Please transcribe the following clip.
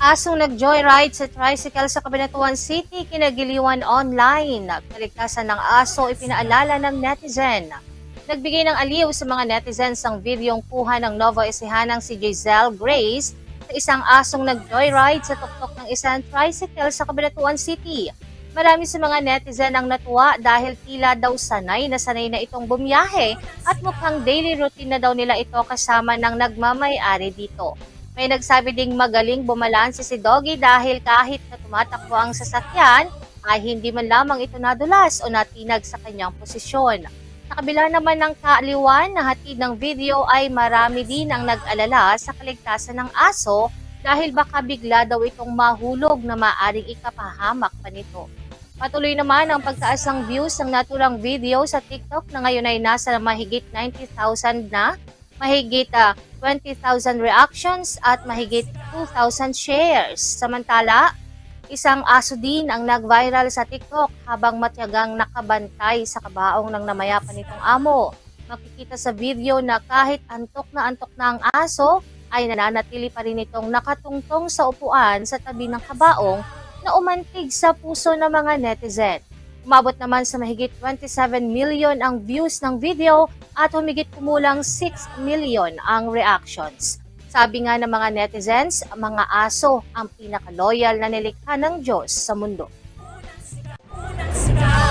Asong nag-joyride sa tricycle sa Cabanatuan City, kinagiliwan online. Kaligtasan ng aso ipinaalala ng netizen. Nagbigay ng aliw sa mga netizens ang videong kuha ng Novo Ecija si Giselle Grace sa isang asong nag-joyride sa tuktok ng isang tricycle sa Cabanatuan City. Marami sa mga netizen ang natuwa dahil tila daw sanay na sanay na itong bumiyahe at mukhang daily routine na daw nila ito kasama ng nagmamay-ari dito. May nagsabi ding magaling bumalanse si Doggy dahil kahit na tumatakbo ang sasakyan, ay hindi man lamang ito nadulas o natinag sa kanyang posisyon. Sa kabila naman ng kaaliwan na hatid ng video ay marami din ang nag-alala sa kaligtasan ng aso dahil baka bigla daw itong mahulog na maaring ikapahamak pa nito. Patuloy naman ang pagtaas ng views ng naturang video sa TikTok na ngayon ay nasa mahigit 90,000 na, mahigit ah, 20,000 reactions at mahigit 2,000 shares. Samantala, isang aso din ang nag-viral sa TikTok habang matyagang nakabantay sa kabaong ng namayapan nitong amo. Makikita sa video na kahit antok na antok na ang aso, ay nananatili pa rin itong nakatungtong sa upuan sa tabi ng kabaong na umantig sa puso ng mga netizen. Umabot naman sa mahigit 27 million ang views ng video at humigit kumulang 6 million ang reactions. Sabi nga ng mga netizens, mga aso ang pinakaloyal na nilikha ng Diyos sa mundo. Unang sigaw, unang sigaw.